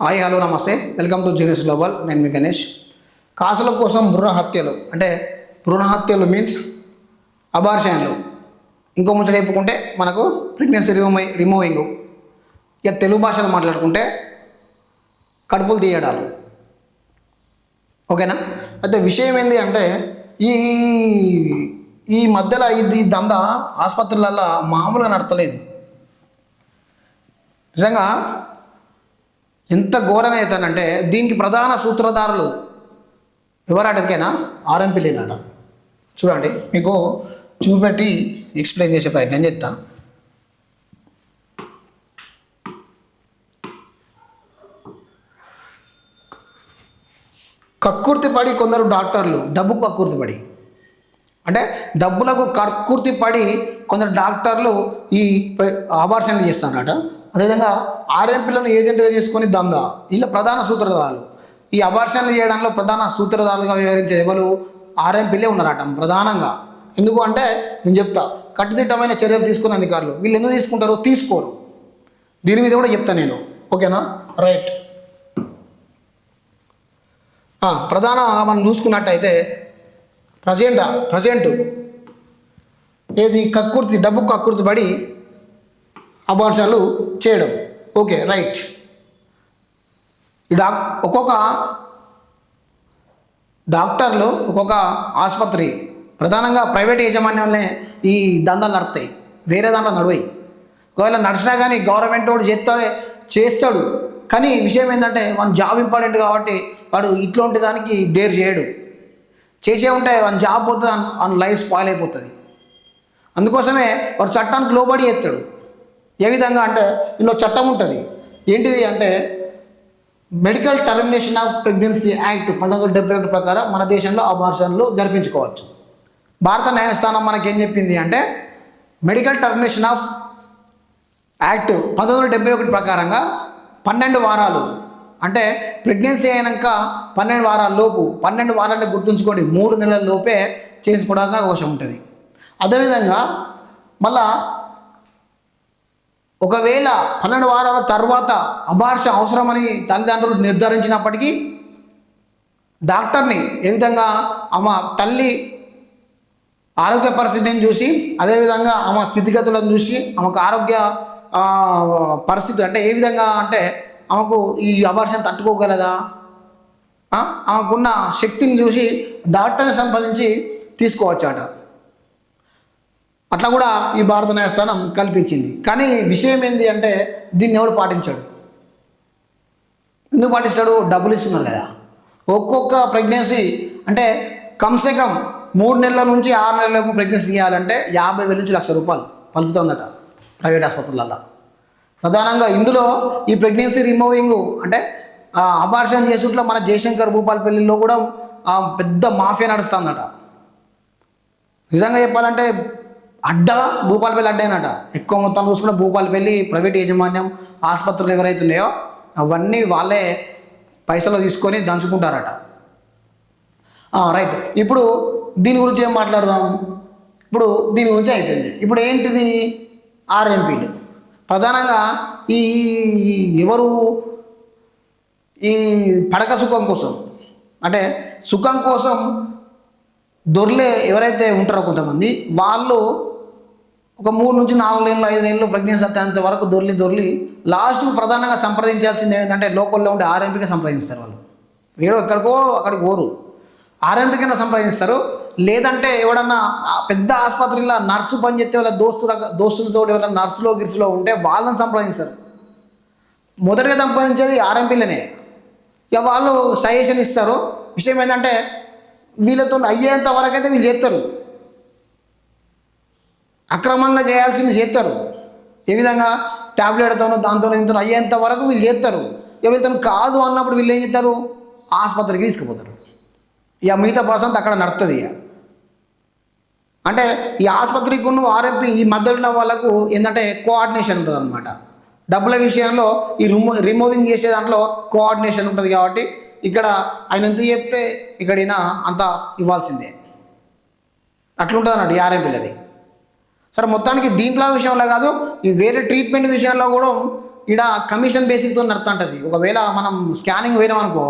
Hi hello నమస్తే. Welcome to genius global. నేను మీ గణేష్. కాసుల కోసం భ్రూణ హత్యలు. అంటే భ్రూణ హత్యలు మీన్స్ అబార్షన్లు ఇంకో ముచ్చట చెప్పుకుంటే మనకు ప్రెగ్నెన్సీ రిమూవ్ రిమూవింగ్ ఇక తెలుగు భాషలో మాట్లాడుకుంటే కడుపులు తీయడాలు. ఓకేనా? అయితే విషయం ఏంటి అంటే ఈ ఈ మధ్యలో ఇది దంద ఆసుపత్రులలో మామూలుగా నడతలేదు. నిజంగా ఎంత ఘోరంగా అవుతానంటే దీనికి ప్రధాన సూత్రధారులు ఎవరాటరికైనా ఆర్ఎంపీలేనట చూడండి మీకు చూపెట్టి ఎక్స్ప్లెయిన్ చేసే ప్రయత్నం చేస్తాను. కక్కుర్తి పడి కొందరు డాక్టర్లు డబ్బుకు కక్కుర్తి పడి. అంటే డబ్బులకు కక్కుర్తి పడి కొందరు డాక్టర్లు ఈ ఆపరేషన్లు చేస్తారట. అదేవిధంగా ఆర్ఎంపీలను ఏజెంట్గా చేసుకొని దందా. వీళ్ళ ప్రధాన సూత్రధారులు. ఈ అబార్షన్లు చేయడంలో ప్రధాన సూత్రధారులుగా వ్యవహరించే ఎవరు? ఆర్ఎంపీలే ఉన్నారట ప్రధానంగా. ఎందుకు అంటే నేను చెప్తా. కట్టుదిట్టమైన చర్యలు తీసుకున్న అధికారులు. వీళ్ళు ఎందుకు తీసుకుంటారో తీసుకోరు. దీని మీద కూడా చెప్తా నేను. ఓకేనా? రైట్. ప్రధాన మనం చూసుకున్నట్టయితే ప్రజెంట్ ప్రజెంట్. ఏది కక్కుర్తి డబ్బు కక్కుర్తి పడి అబార్షన్లు చేయడం. ఓకే రైట్ ఈ డాక్ ఒక్కొక్క డాక్టర్లు ఒక్కొక్క ఆసుపత్రి ప్రధానంగా ప్రైవేట్ యాజమాన్యంలో ఈ దందాలు నడుస్తాయి వేరే దాంట్లో నడవాయి. ఒకవేళ నడిచినా కానీ గవర్నమెంట్ వాడు చేస్తాడే చేస్తాడు. కానీ విషయం ఏంటంటే మన జాబ్ ఇంపార్టెంట్ కాబట్టి వాడు ఇట్లాంటి దానికి డేర్ చేయడు. చేసే ఉంటే వన్ జాబ్ పోతుంది అని లైఫ్ స్పాయిల్ అయిపోతుంది. అందుకోసమే వాడు చట్టానికి లోబడి చేస్తాడు ఏ విధంగా అంటే ఇందులో చట్టం ఉంటుంది. ఏంటిది అంటే medical termination of pregnancy act పంతొమ్మిది వందల డెబ్బై ఒకటి ప్రకారం మన దేశంలో అబార్షన్లు జరిపించుకోవచ్చు. భారత న్యాయస్థానం మనకేం చెప్పింది అంటే మెడికల్ టర్మినేషన్ ఆఫ్ యాక్ట్ పంతొమ్మిది వందల డెబ్బై ఒకటి ప్రకారంగా పన్నెండు వారాలు అంటే ప్రెగ్నెన్సీ అయినాక పన్నెండు వారాల లోపు పన్నెండు వారాలని గుర్తుంచుకోండి. మూడు నెలల లోపే చేసుకోవడానికి అవకాశం ఉంటుంది. అదేవిధంగా మళ్ళా ఒకవేళ పన్నెండు వారాల తర్వాత అభార్ష అవసరమని తల్లిదండ్రులు నిర్ధారించినప్పటికీ డాక్టర్ని ఏ విధంగా ఆమె తల్లి ఆరోగ్య పరిస్థితిని చూసి అదేవిధంగా ఆమె స్థితిగతులను చూసి ఆమెకు ఆరోగ్య పరిస్థితి అంటే ఏ విధంగా అంటే ఆమెకు ఈ అబార్షన్ తట్టుకోగలదా? ఆమెకున్న శక్తిని చూసి డాక్టర్ని సంపాదించి తీసుకోవచ్చట. అట్లా కూడా ఈ భారత న్యాయస్థానం కల్పించింది. కానీ విషయం ఏంటి అంటే దీన్ని ఎవడు పాటించాడు? ఎందుకు పాటిస్తాడు? డబ్బులు ఇస్తున్నారు కదా. ఒక్కొక్క ప్రెగ్నెన్సీ అంటే కమ్సే కమ్ మూడు నెలల నుంచి ఆరు నెలలకు ప్రెగ్నెన్సీ చేయాలంటే యాభై వేల నుంచి లక్ష రూపాయలు పలుకుతుందట ప్రైవేట్ ఆసుపత్రులలో ప్రధానంగా ఇందులో ఈ ప్రెగ్నెన్సీ రిమూవింగ్ అంటే అబార్షన్ చేసుట్లో మన జయశంకర్ భూపాలపల్లిలో కూడా పెద్ద మాఫియా నడుస్తుందట. నిజంగా చెప్పాలంటే అడ్డ భూపాలపల్లి అడ్డేనట ఎక్కువ మొత్తం చూసుకుంటే భూపాలపల్లి ప్రైవేట్ యాజమాన్యం ఆసుపత్రులు ఎవరైతే ఉన్నాయో అవన్నీ వాళ్ళే పైసలు తీసుకొని దంచుకుంటారట. రైట్. ఇప్పుడు దీని గురించి ఏం మాట్లాడదాం? ఇప్పుడు దీని గురించి అయిపోయింది. ఇప్పుడు ఏంటిది? ఆర్ఎంపీలు. ప్రధానంగా ఈ ఎవరు? ఈ పడక సుఖం కోసం. అంటే సుఖం కోసం దొర్లే ఎవరైతే ఉంటారో కొంతమంది వాళ్ళు ఒక మూడు నుంచి నాలుగు నెలలు ఐదు నెలలు ప్రెగ్నెన్సీ సత్యాంత వరకు దొర్లి దొర్లి లాస్ట్కు ప్రధానంగా సంప్రదించాల్సింది ఏంటంటే లోకల్లో ఉండే ఆర్ఎంపీకి సంప్రదిస్తారు వాళ్ళు. వీడు ఎక్కడికో అక్కడికి ఓరు ఆర్ఎంపీకైనా సంప్రదిస్తారు. లేదంటే ఎవడన్నా పెద్ద ఆసుపత్రిలో నర్సు పనిచేస్తే వాళ్ళ దోస్తుల దోస్తులతో ఎవరైనా నర్సులో గిర్సులో ఉంటే వాళ్ళని సంప్రదిస్తారు. మొదటిగా సంపాదించేది ఆర్ఎంపీలనే ఇక వాళ్ళు సజెషన్ ఇస్తారు. విషయం ఏంటంటే వీళ్ళతో అయ్యేంత వరకు అయితే వీళ్ళు చేస్తారు. అక్రమంగా చేయాల్సింది చేస్తారు. ఏ విధంగా? ట్యాబ్లెట్తోనో దాంతో ఇంతో అయ్యేంత వరకు వీళ్ళు చేస్తారు. ఎవరితను కాదు అన్నప్పుడు వీళ్ళు ఏం చేస్తారు? ఆసుపత్రికి తీసుకుపోతారు. ఇక మిగతా ప్రాసెస్ అక్కడ నడుతుంది ఇక. అంటే ఈ ఆసుపత్రికి ఉన్న ఆర్ఎంపీ ఈ మధ్యలో ఉన్న వాళ్ళకు ఏంటంటే కోఆర్డినేషన్ ఉంటుంది అనమాట డబ్బుల విషయంలో ఈ రిమూ రిమూవింగ్ చేసే దాంట్లో కోఆర్డినేషన్ ఉంటుంది కాబట్టి ఇక్కడ ఆయన ఎంత చెప్తే ఇక్కడైనా అంత ఇవ్వాల్సిందే. అట్లుంటుంది అన్నట్టు ఈ ఆర్ఎంపీలది. సరే మొత్తానికి దీంట్లో విషయంలో కాదు ఈ వేరే ట్రీట్మెంట్ విషయంలో కూడా ఈడ కమిషన్ బేసిక్తో నడుతుంటుంది ఒకవేళ మనం స్కానింగ్ పోయినాం అనుకో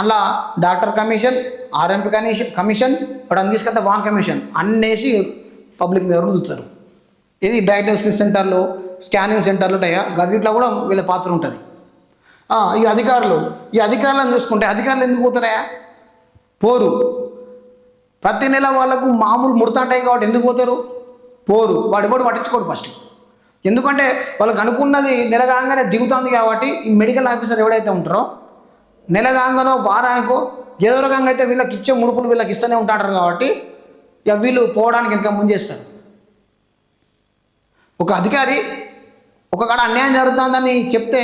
అలా doctor commission RMP commission commission ఇక్కడ తీసుకెళ్తే వాన్ కమిషన్ అన్నేసి పబ్లిక్ మీద రుదుతారు ఇది డయాగ్నోస్టిక్ సెంటర్లు స్కానింగ్ సెంటర్లు ఉంటాయా గవిట్లో కూడా వీళ్ళ పాత్ర ఉంటుంది. ఈ అధికారులు ఈ అధికారులను చూసుకుంటే అధికారులు ఎందుకు పోతారా? పోరు. ప్రతి నెల వాళ్ళకు మామూలు ముడతాంటాయి కాబట్టి ఎందుకు పోతారు? పోరు వాడు ఎవడు పట్టించుకోడు ఫస్ట్ ఎందుకంటే వాళ్ళకి అనుకున్నది నెలగాంగానే దిగుతుంది కాబట్టి ఈ మెడికల్ ఆఫీసర్ ఎవడైతే ఉంటారో నెల వారానికో ఏదో రకంగా అయితే వీళ్ళకి ఇచ్చే ముడుపులు వీళ్ళకి ఇస్తూనే ఉంటారు కాబట్టి ఇక వీళ్ళు పోవడానికి ఇంకా ముందేస్తారు ఒక అధికారి ఒక కాడ అన్యాయం జరుగుతుందని చెప్తే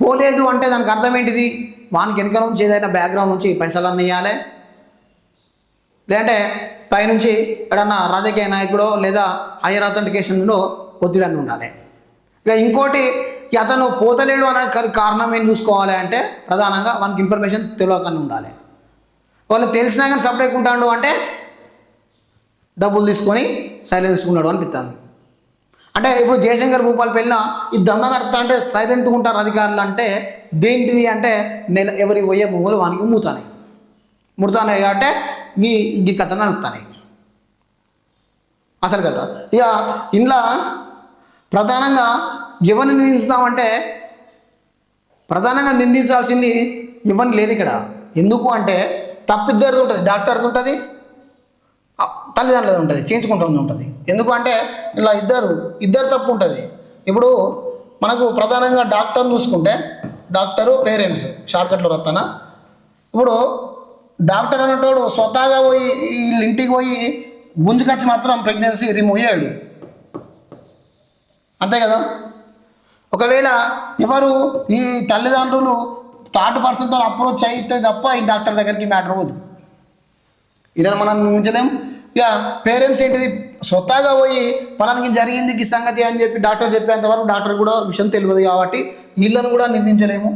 పోలేదు అంటే దానికి అర్థం ఏంటిది? వానికి వెనుక నుంచి ఏదైనా బ్యాక్గ్రౌండ్ నుంచి పైసలన్నీ ఇవ్వాలి లేదంటే పైనుంచి ఎక్కడన్నా రాజకీయ నాయకుడో లేదా హైయర్ అథెంటికేషన్లో ఒత్తిడి అని ఉండాలి. ఇక ఇంకోటి అతను పోతలేడు అనే కారణం ఏం చూసుకోవాలి అంటే ప్రధానంగా వానికి ఇన్ఫర్మేషన్ తెలియకుండా ఉండాలి. వాళ్ళు తెలిసినా కానీ సపరేట్ ఉంటాడు అంటే డబ్బులు తీసుకొని సైలెన్స్ తీసుకున్నాడు అనిపిస్తుంది అంటే ఇప్పుడు జయశంకర్ భూపాల్ పెళ్ళిన ఈ దందా నడుతా అంటే సైలెంట్గా ఉంటారు అధికారులు అంటే దేంటివి అంటే నెల ఎవరి పోయే మొగలు వానికి మూతాయి ముడతాయి కాబట్టి ఈ ఈ కథ నడుస్తాయి అసలు కథ ఇక ఇంట్లో ప్రధానంగా ఎవరిని నిందిస్తామంటే ప్రధానంగా నిందించాల్సింది ఇవ్వని లేదు ఇక్కడ. ఎందుకు అంటే తప్పిద్దరిది ఉంటుంది డాక్టర్ది ఉంటుంది తల్లిదండ్రులది ఉంటుంది చేయించుకుంటుంది ఉంటుంది. ఎందుకు అంటే ఇలా ఇద్దరు ఇద్దరు తప్పు ఉంటుంది. ఇప్పుడు మనకు ప్రధానంగా డాక్టర్ చూసుకుంటే డాక్టరు పేరెంట్స్ షార్ట్కట్లో రత్తన ఇప్పుడు డాక్టర్ అనేటోడు స్వతహాగా పోయి వీళ్ళ ఇంటికి పోయి గుంజుకొచ్చి మాత్రం ప్రెగ్నెన్సీ రిమూవ్ అయ్యాడు. అంతే కదా? ఒకవేళ ఎవరు ఈ తల్లిదండ్రులు థర్డ్ పర్సన్తో అప్రోచ్ అయితే తప్ప ఈ డాక్టర్ దగ్గరికి మ్యాటర్ పోదు. ఇలా మనం ఉంచలేం ఇక పేరెంట్స్ ఏంటిది? స్వతహాగా పోయి పలానికి జరిగింది ఈ సంగతి అని చెప్పి డాక్టర్ చెప్పేంత వరకు డాక్టర్ కూడా విషయం తెలియదు కాబట్టి వీళ్ళని కూడా నిందించలేము.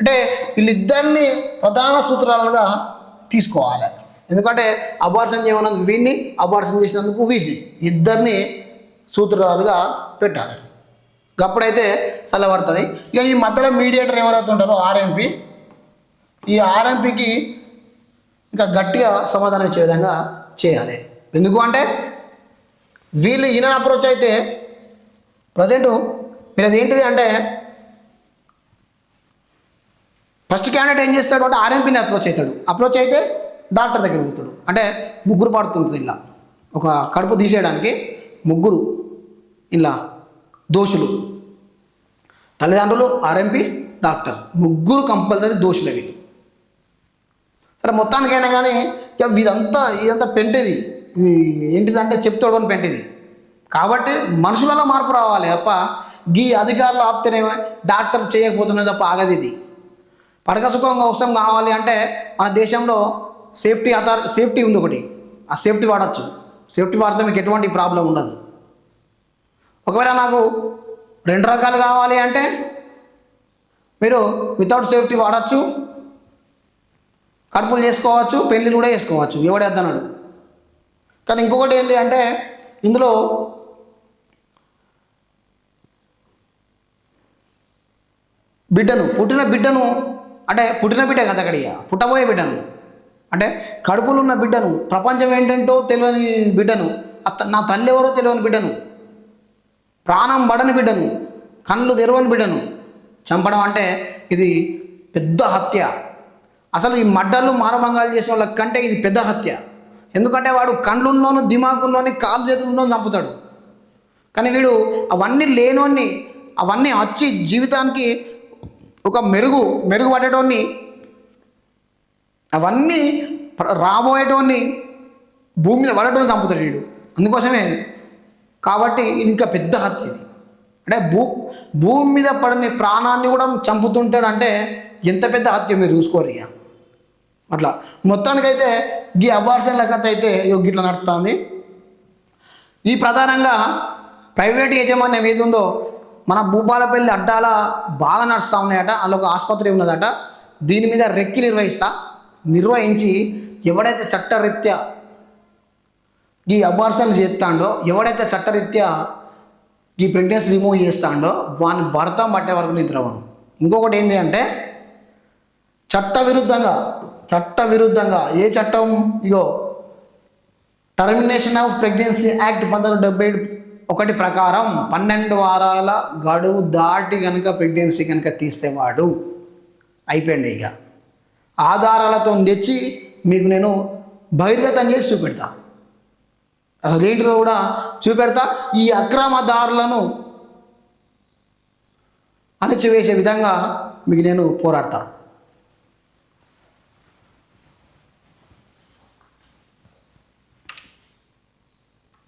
అంటే వీళ్ళిద్దరిని ప్రధాన సూత్రాలుగా తీసుకోవాలి. ఎందుకంటే అబార్షన్ చేయనందుకు వీడిని అబార్షన్ చేసినందుకు వీటిని ఇద్దరిని సూత్రాలుగా పెట్టాలి. అప్పుడైతే చల్లబడుతుంది. ఇక ఈ మధ్యలో మీడియేటర్ ఎవరైతే ఉంటారో ఆర్ఎంపీ ఈ ఆర్ఎంపీకి ఇంకా గట్టిగా సమాధానం ఇచ్చే విధంగా చేయాలి. ఎందుకు అంటే వీళ్ళు ఈయన అప్రోచ్ అయితే ప్రజెంటు మీరు అది ఏంటిది అంటే ఫస్ట్ క్యాండిడేట్ ఏం చేస్తాడు అంటే ఆర్ఎంపీని అప్రోచ్ అవుతాడు. అప్రోచ్ అయితే డాక్టర్ దగ్గర పోతాడు. అంటే ముగ్గురు పడుతుంటుంది ఇలా. ఒక కడుపు తీసేయడానికి ముగ్గురు ఇలా దోషులు. తల్లిదండ్రులు ఆర్ఎంపీ డాక్టర్ ముగ్గురు కంపల్సరీ దోషులు వీళ్ళు. సరే మొత్తానికైనా కానీ ఇక ఇదంతా ఇదంతా పెంటేది. ఏంటిదంటే చెప్తాడు అని పెంటేది. కాబట్టి మనుషులలో మార్పు రావాలి తప్ప గీ అధికారులు ఆపితేనేమో డాక్టర్ చేయకపోతున్నది తప్ప ఆగది ఇది. పడక సుఖం అవసరం కావాలి అంటే మన దేశంలో సేఫ్టీ అథార్ సేఫ్టీ ఉంది ఒకటి. ఆ సేఫ్టీ వాడచ్చు. సేఫ్టీ వాడితే మీకు ఎటువంటి ప్రాబ్లం ఉండదు. ఒకవేళ నాకు రెండు రకాలు కావాలి అంటే మీరు వితౌట్ సేఫ్టీ వాడచ్చు. కడుపులు చేసుకోవచ్చు పెళ్ళిళ్ళు కూడా చేసుకోవచ్చు. ఎవడేద్దన్నాడు కానీ ఇంకొకటి ఏంటి అంటే ఇందులో బిడ్డను పుట్టిన బిడ్డను అంటే పుట్టిన బిడ్డ కదా అక్కడ ఇక పుట్టబోయే బిడ్డను. అంటే కడుపులో ఉన్న బిడ్డను ప్రపంచం ఏంటంటో తెలియని బిడ్డను నా తల్లి ఎవరో తెలియని బిడ్డను ప్రాణం పడని బిడ్డను కళ్ళు తెరవని బిడ్డను చంపడం అంటే ఇది పెద్ద హత్య. అసలు ఈ మడ్డలు మారభంగాలు చేసిన వాళ్ళ కంటే ఇది పెద్ద హత్య. ఎందుకంటే వాడు కండ్లున్నోను దిమాకున్నోని కాలు చేతులున్నోని చంపుతాడు. కానీ వీడు అవన్నీ లేనోన్ని అవన్నీ వచ్చి జీవితానికి ఒక మెరుగు మెరుగుపడేటోన్ని అవన్నీ రాబోయేటోన్ని భూమి మీద పడటం చంపుతాడు వీడు. అందుకోసమే కాబట్టి ఇంకా పెద్ద హత్య ఇది. అంటే భూ భూమి మీద పడని ప్రాణాన్ని కూడా చంపుతుంటాడంటే ఎంత పెద్ద హత్య మీరు చూసుకోరు ఇక. అట్లా. మొత్తానికైతే ఈ అబార్షన్ల కథ అయితే ఇగో గిట్లా నడుస్తుంది. ఈ ప్రధానంగా ప్రైవేట్ యాజమాన్యం ఏది ఉందో మన భూపాలపల్లి అడ్డాల బాగా నడుస్తూ ఉన్నాయట. అందులో ఒక ఆసుపత్రి ఉన్నదట. దీని మీద రెక్కి నిర్వహిస్తా నిర్వహించి ఎవడైతే చట్టరీత్యా ఈ అబార్షన్లు చేస్తాడో ఎవడైతే చట్టరీత్యా ఈ ప్రెగ్నెన్సీ రిమూవ్ చేస్తాడో వాని భర్త పట్టే వరకు నిద్రవను ఇంకొకటి ఏంటి అంటే చట్ట విరుద్ధంగా చట్ట విరుద్ధంగా ఏ చట్టం? ఇగో టర్మినేషన్ ఆఫ్ ప్రెగ్నెన్సీ యాక్ట్ పంతొమ్మిది డెబ్బై ఏడు ఒకటి ప్రకారం పన్నెండు వారాల గడువు దాటి కనుక ప్రెగ్నెన్సీ కనుక తీస్తే వాడు అయిపోయింది ఇక. ఆధారాలతో తెచ్చి మీకు నేను బహిర్గతం చేసి చూపెడతా. అసలు ఏంటిదో కూడా చూపెడతా. ఈ అక్రమదారులను అణచివేసే విధంగా మీకు నేను పోరాడతాను